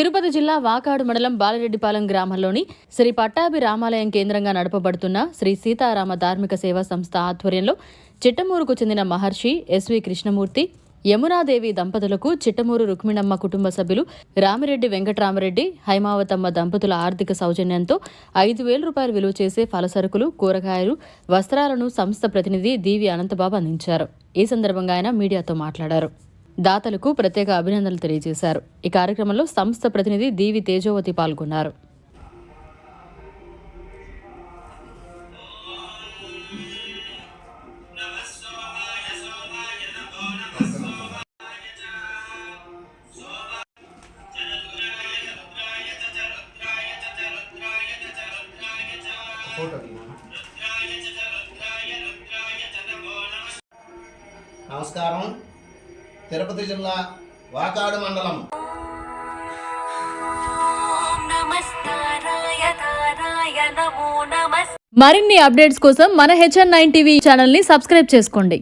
తిరుపతి జిల్లా వాకాడు మండలం బాలరెడ్డిపాలెం గ్రామంలోని శ్రీ పట్టాభి రామాలయం కేంద్రంగా నడపబడుతున్న శ్రీ సీతారామ ధార్మిక సేవా సంస్థ ఆధ్వర్యంలో చిట్టమూరుకు చెందిన మహర్షి ఎస్వి కృష్ణమూర్తి యమునాదేవి దంపతులకు చిట్టమూరు రుక్మిణమ్మ కుటుంబ సభ్యులు రామిరెడ్డి వెంకటరామరెడ్డి హైమావతమ్మ దంపతుల ఆర్థిక సౌజన్యంతో ఐదు వేల రూపాయలు విలువ చేసే ఫలసరుకులు కూరగాయలు వస్త్రాలను సంస్థ ప్రతినిధి దీవి అనంతబాబు అందించారు. ఈ సందర్భంగా ఆయన మీడియాతో మాట్లాడారు. దాతలకు ప్రత్యేక అభినందనలు తెలియజేశారు. ఈ కార్యక్రమంలో సంస్థ ప్రతినిధి దీవి తేజోవతి పాల్గొన్నారు. నమస్కారం. తిరుపతి జిల్లా వాకాడు మండలం. మరిన్ని అప్డేట్స్ కోసం మన హెచ్ఎన్ నైన్ టీవీ ఛానల్ని సబ్స్క్రైబ్ చేసుకోండి.